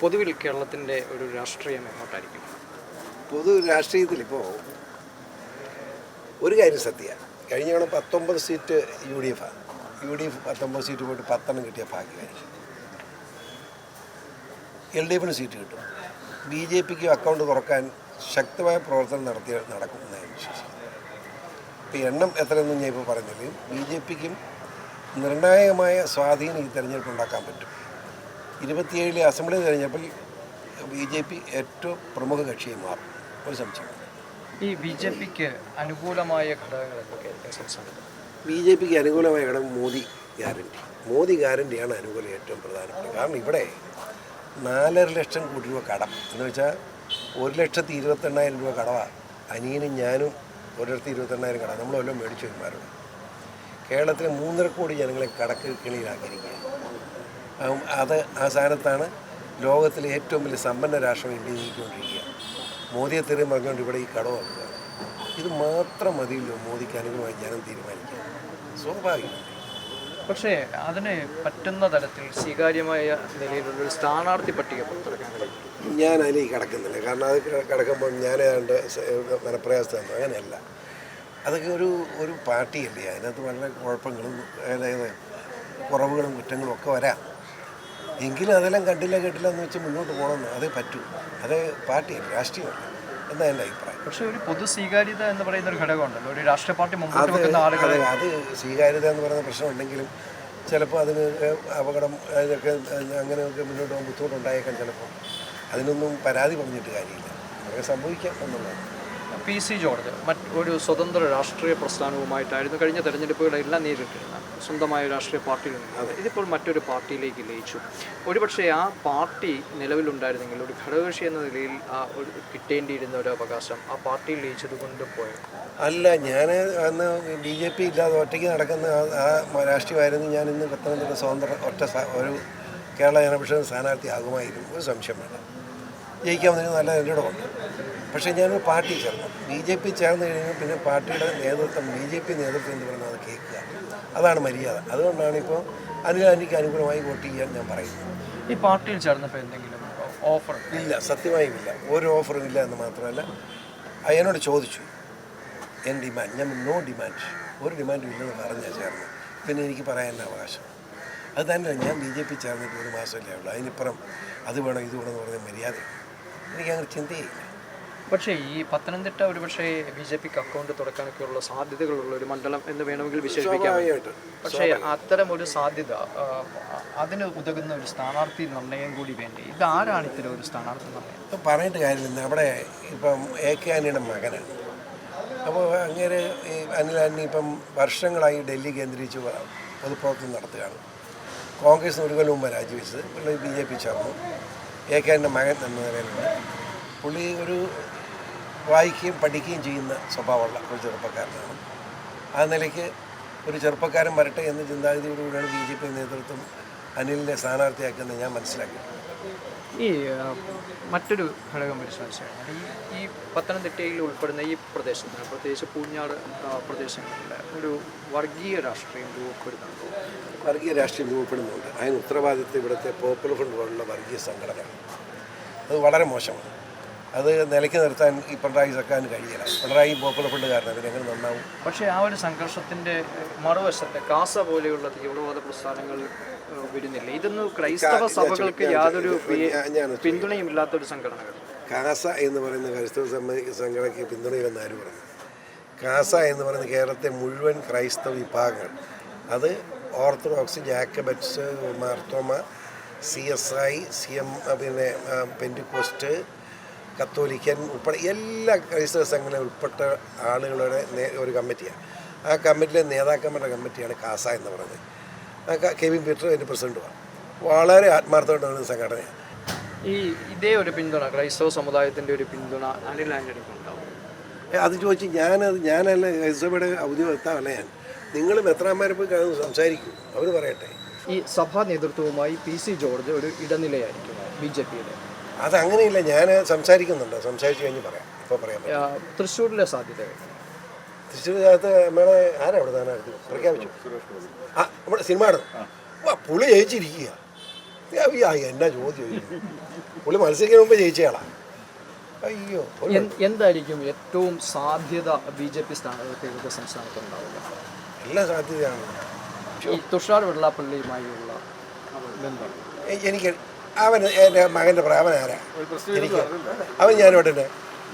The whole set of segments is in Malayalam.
പൊതുവിൽ കേരളത്തിന്റെ ഒരു രാഷ്ട്രീയം എങ്ങോട്ടായിരിക്കും പൊതു രാഷ്ട്രീയത്തിൽ ഇപ്പോൾ ഒരു കാര്യം സത്യ. കഴിഞ്ഞ തവണ പത്തൊമ്പത് സീറ്റ് യു ഡി എഫാണ് യു ഡി എഫ് പത്തൊമ്പത് സീറ്റ് പോയിട്ട് പത്തെണ്ണം കിട്ടിയ ഭാഗ്യമായിരിക്കും. എൽ ഡി എഫിന് സീറ്റ് കിട്ടും. ബി ജെ പിക്ക് അക്കൗണ്ട് തുറക്കാൻ ശക്തമായ പ്രവർത്തനം നടത്തി നടക്കും എന്ന് ഞാൻ വിശ്വസിക്കുന്നു ഇപ്പോൾ എണ്ണം എത്രയെന്നും ഞാൻ ഇപ്പോൾ പറഞ്ഞില്ല? ബി ജെ പിക്കും നിർണായകമായ സ്വാധീനം ഈ തെരഞ്ഞെടുപ്പ് ഉണ്ടാക്കാൻ പറ്റും. ഇരുപത്തിയേഴിലെ അസംബ്ലി കഴിഞ്ഞപ്പോൾ ബി ജെ പി ഏറ്റവും പ്രമുഖ കക്ഷിയായി മാറും. ഒരു സംശയം ഈ ബി ജെ പിക്ക് അനുകൂലമായ ഘടകങ്ങൾ ബി ജെ പിക്ക് അനുകൂലമായ ഘടകം മോദി ഗ്യാരണ്ടി. മോദി ഗ്യാരണ്ടിയാണ് അനുകൂലം ഏറ്റവും പ്രധാനപ്പെട്ടത്. കാരണം ഇവിടെ നാലര ലക്ഷം കോടി രൂപ കടം. എന്ന് വെച്ചാൽ ഒരു ലക്ഷത്തി ഇരുപത്തെണ്ണായിരം രൂപ കടവാണ് അനിയനും ഞാനും ഒരു ലക്ഷത്തി ഇരുപത്തെണ്ണായിരം കടം നമ്മളെല്ലാം മേടിച്ചു വരുമാറുണ്ട് കേരളത്തിലെ മൂന്നര കോടി ജനങ്ങളെ കടക്ക് കിണിയിലാക്കിയിരിക്കുക ആം, അത് ആ സ്ഥാനത്താണ് ലോകത്തിലെ ഏറ്റവും വലിയ സമ്പന്ന രാഷ്ട്രം ഇന്ത്യ നീക്കിക്കൊണ്ടിരിക്കുക മോദിയെ തെറി പറഞ്ഞുകൊണ്ട് ഇവിടെ ഈ കടവ് ഇത് മാത്രം മതിയല്ലോ മോദിക്ക് അനുകൂലമായി ജനം തീരുമാനിക്കുക സ്വാഭാവികം. പക്ഷേ അതിന് പറ്റുന്ന തലത്തിൽ സ്വീകാര്യമായ നിലയിലുള്ള ഒരു സ്ഥാനാർത്ഥി പട്ടിക പുറത്തിറക്കാൻ കഴിയും. ഞാൻ അതിലേക്ക് കിടക്കുന്നില്ല. കാരണം അത് കിടക്കുമ്പോൾ ഞാൻ ഏതാണ്ട് മനപ്രയാസമാണ് അങ്ങനെയല്ല. അതൊക്കെ ഒരു ഒരു പാർട്ടിയല്ലേ. അതിനകത്ത് വളരെ കുഴപ്പങ്ങളും അതായത് കുറവുകളും കുറ്റങ്ങളും ഒക്കെ വരാം. എങ്കിലും അതെല്ലാം കണ്ടില്ല കേട്ടില്ല എന്ന് വെച്ച് മുന്നോട്ട് പോകണമെന്ന് അതേ പറ്റൂ. അത് പാർട്ടിയല്ല രാഷ്ട്രീയമല്ല എന്നാണ് എന്റെ അഭിപ്രായം. പക്ഷേ ഒരു പൊതു സ്വീകാര്യത എന്ന് പറയുന്ന ഒരു ഘടകമുണ്ടല്ലോ. ഒരു രാഷ്ട്രീയ പാർട്ടി മുമ്പോട്ട് വെക്കുന്ന ആളുകളെ അത് സ്വീകാര്യത എന്ന് പറയുന്ന പ്രശ്നമുണ്ടെങ്കിലും ചിലപ്പോൾ അതിന് അപകടം അതൊക്കെ അങ്ങനെയൊക്കെ മുന്നോട്ട് പോകാൻ ബുദ്ധിമുട്ടുണ്ടായേക്കാം ചിലപ്പോൾ അതിനൊന്നും പരാതി പറഞ്ഞിട്ട് കാര്യമില്ല. അതൊക്കെ സംഭവിക്കാം എന്നുള്ളതാണ്. പി സി ജോർജ് മറ്റ് ഒരു സ്വതന്ത്ര രാഷ്ട്രീയ പ്രസ്ഥാനവുമായിട്ടായിരുന്നു കഴിഞ്ഞ തെരഞ്ഞെടുപ്പുകളെല്ലാം നേരിട്ടിരുന്നത്. സ്വന്തമായ രാഷ്ട്രീയ പാർട്ടിയിൽ നിന്നത് ഇതിപ്പോൾ മറ്റൊരു പാർട്ടിയിലേക്ക് ലയിച്ചു. ഒരുപക്ഷെ ആ പാർട്ടി നിലവിലുണ്ടായിരുന്നെങ്കിൽ ഒരു ഘടകകക്ഷി എന്ന നിലയിൽ ആ ഒരു കിട്ടേണ്ടിയിരുന്ന ഒരു അവകാശം ആ പാർട്ടിയിൽ ലയിച്ചത് കൊണ്ട് പോയത് അല്ല ഞാൻ അന്ന് ബി ജെ പി ഇല്ലാതെ ഒറ്റയ്ക്ക് നടക്കുന്ന ആ- രാഷ്ട്രീയമായിരുന്നു ഞാൻ ഇന്ന് പത്തനംതിട്ട സ്വതന്ത്ര ഒറ്റ ഒരു കേരള ജനപക്ഷ സ്ഥാനാർത്ഥി ആകുമായിരുന്നു. ഒരു സംശയം വേണ്ട. ജയിക്കാൻ നല്ല എന്റെയുണ്ട് പക്ഷേ ഞാൻ പാർട്ടി ചേർന്നു. ബി ജെ പി ചേർന്ന് കഴിയുമ്പോൾ പിന്നെ പാർട്ടിയുടെ നേതൃത്വം ബി ജെ പി നേതൃത്വം എന്ന് പറയുന്നത് അത് കേൾക്കുക. അതാണ് മര്യാദ. അതുകൊണ്ടാണ് ഇപ്പോൾ ആന്റിക്ക് അനുകൂലമായി വോട്ട് ചെയ്യാൻ ഞാൻ പറയുന്നത്. ഈ പാർട്ടിയിൽ ചേർന്നപ്പോൾ എന്തെങ്കിലും ഓഫർ ഇല്ല സത്യമായും ഇല്ല. ഒരു ഓഫറും ഇല്ല എന്ന് മാത്രമല്ല ആ ചോദിച്ചു. എൻ ഡിമാൻഡ്. ഞാൻ നോ ഡിമാൻഡ്. ഒരു ഡിമാൻഡും ഇല്ലെന്ന് പറഞ്ഞാൽ ചേർന്നു. പിന്നെ എനിക്ക് പറയാൻ അവകാശം. അത് തന്നെ ഞാൻ ബി ജെ പി ചേർന്നിട്ട് ഒരു മാസമല്ലേ ഉള്ളൂ. അതിനിപ്പുറം അത് വേണം ഇത് വേണം എന്ന് പറഞ്ഞ മര്യാദ എനിക്ക് അങ്ങനെ ചിന്തയില്ല പക്ഷേ ഈ പത്തനംതിട്ട ഒരു പക്ഷേ ബി ജെ പിക്ക് അക്കൗണ്ട് തുറക്കാനൊക്കെയുള്ള സാധ്യതകളുള്ള ഒരു മണ്ഡലം എന്ന് വേണമെങ്കിൽ വിശേഷിപ്പിക്കാം. പക്ഷേ അത്തരം ഒരു സാധ്യത അതിന് ഉതകുന്ന ഒരു സ്ഥാനാർത്ഥി നിർണയം കൂടി വേണ്ടി? ആരാണ് ഇത്തരം ഒരു സ്ഥാനാർത്ഥി നിർണയം? ഇപ്പം പറഞ്ഞിട്ട് കാര്യമില്ല. അവിടെ ഇപ്പം എ കെ ആനിയുടെ മകനാണ്. അപ്പോൾ അങ്ങനെ ഈ അനിൽ ആന്റണി ഇപ്പം വർഷങ്ങളായി ഡൽഹി കേന്ദ്രീകരിച്ച് പൊതുപ്രവർത്തനം നടത്തുകയാണ്. കോൺഗ്രസ് ഒരു കൊല്ലം മുമ്പ് രാജിവെച്ചത്. പുള്ളി ബി ജെ പി ചേർന്നു. എ കെ ആന്റണിയുടെ മകൻ എന്ന നിലയിലുണ്ട്. പുള്ളി ഒരു വായിക്കുകയും പഠിക്കുകയും ചെയ്യുന്ന സ്വഭാവമുള്ള ഒരു ചെറുപ്പക്കാരനാണ്. ആ നിലയ്ക്ക് ഒരു ചെറുപ്പക്കാരൻ വരട്ടെ എന്ന ചിന്താഗതിയോടുകൂടിയാണ് ബി ജെ പി നേതൃത്വം അനിലിനെ സ്ഥാനാർത്ഥിയാക്കുന്നത് ഞാൻ മനസ്സിലാക്കി ഈ മറ്റൊരു ഘടകം പരിശോധിച്ചാൽ ഈ ഈ പത്തനംതിട്ടയിൽ ഉൾപ്പെടുന്ന ഈ പ്രദേശത്തിന് പ്രത്യേകിച്ച് പൂഞ്ഞാട് പ്രദേശങ്ങളിലെ പ്രദേശങ്ങളിൽ ഒരു വർഗീയ രാഷ്ട്രീയം രൂപപ്പെടുന്നുണ്ടോ? വർഗീയ രാഷ്ട്രീയം രൂപപ്പെടുന്നുണ്ട്. അതിന് ഉത്തരവാദിത്വം ഇവിടുത്തെ പോപ്പുലർ ഫ്രണ്ട് പോലുള്ള വർഗീയ സംഘടന അത് വളരെ മോശമാണ്. അത് നിലയ്ക്ക് നിർത്താൻ ഈ പിണറായി സർക്കാരിന് കഴിയില്ല. പിണറായി പോപ്പുലർ ഫ്രണ്ടുകാരനാണ് പിന്നെ എങ്ങനെ നന്നാവും? പക്ഷേ ആ ഒരു സംഘർഷത്തിന്റെ മറുവശത്ത് കാസ പോലെയുള്ള തീവ്രവാദ പ്രസ്ഥാനങ്ങൾ വരുന്നില്ല. ഇതൊന്നും ക്രൈസ്തവ സഭകൾക്ക് യാതൊരു പിന്തുണയും ഇല്ലാത്തൊരു സംഘടനകൾ കാസ എന്ന് പറയുന്ന ക്രൈസ്തവ സംഘടനയ്ക്ക് പിന്തുണയില്ലെന്ന് ആര് പറഞ്ഞു കാസ എന്ന് പറയുന്ന കേരളത്തെ മുഴുവൻ ക്രൈസ്തവ വിഭാഗങ്ങൾ. അത് orthodox Jacobites Marthoma C S I C M പിന്നെ പെന്റിക്കോസ്റ്റ് കത്തോലിക്കൻ ഉൾപ്പെടെ എല്ലാ ക്രൈസ്തവ സംഘടന ഉൾപ്പെട്ട ആളുകളുടെ ഒരു കമ്മിറ്റിയാണ്. ആ കമ്മിറ്റിയിലെ നേതാക്കന്മാരുടെ കമ്മിറ്റിയാണ് കാസ എന്ന് പറയുന്നത്. ക- കെവിൻ പീറ്റർ അതിന്റെ പ്രസിഡന്റുമാണ് വളരെ ആത്മാർത്ഥമായിട്ട് നടന്ന സംഘടനയാണ്. ഈ ഇതേ ഒരു പിന്തുണ ക്രൈസ്തവ സമുദായത്തിന്റെ ഒരു പിന്തുണ അനിൽ ഉണ്ടാവും? അത് ചോദിച്ച് ഞാനത് ഞാനല്ല ക്രൈസ്തവയുടെ ഔദ്യോഗിക വക്താവല്ല ഞാൻ. നിങ്ങൾ എത്രാമാരെ പോയി കാണുന്നു സംസാരിക്കും. അവർ പറയട്ടെ. ഈ സഭാ നേതൃത്വവുമായി പി സി ജോർജ് ഒരു ഇടനിലയായിരിക്കും ബി ജെ പിയുടെ? അതങ്ങനെയില്ല. ഞാൻ സംസാരിക്കുന്നുണ്ട്. സംസാരിച്ചു കഴിഞ്ഞ് പറയാം. ഇപ്പോൾ പറയാം തൃശ്ശൂരിലെ തൃശ്ശൂർ തൃശ്ശൂരിനകത്ത് നമ്മളെ ആരാ അവിടെ സ്ഥാനാർത്ഥി പ്രഖ്യാപിച്ചു. ആ നമ്മുടെ സിനിമ വാ പുളി ജയിച്ചിരിക്കുക. എന്നാ ചോദ്യം? പുള്ളി മത്സരിക്കുന്ന മുമ്പ് ജയിച്ചയാളാ അയ്യോ എന്തായിരിക്കും ഏറ്റവും സാധ്യത ബി ജെ പി സ്ഥാനാർത്ഥികൾക്ക് സംസ്ഥാനത്ത് ഉണ്ടാവുക? എല്ലാ സാധ്യതയാണ്. തുഷാർ വെള്ളാപ്പള്ളിയുമായുള്ള ബന്ധം. എനിക്ക് അവൻ എന്റെ മകന്റെ പ്രായം. അവൻ ആരാ? എനിക്ക് അവൻ ഞാനിവിടെ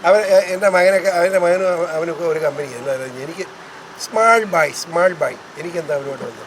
അവൻ എന്റെ മകനൊക്കെ അവന്റെ മകനും അവ- അവനൊക്കെ ഒരു കമ്പനി അല്ല എനിക്ക് സ്മാൾ ബായ് സ്മാൾ ബായ് എനിക്കെന്താ അവനോട് വന്നത്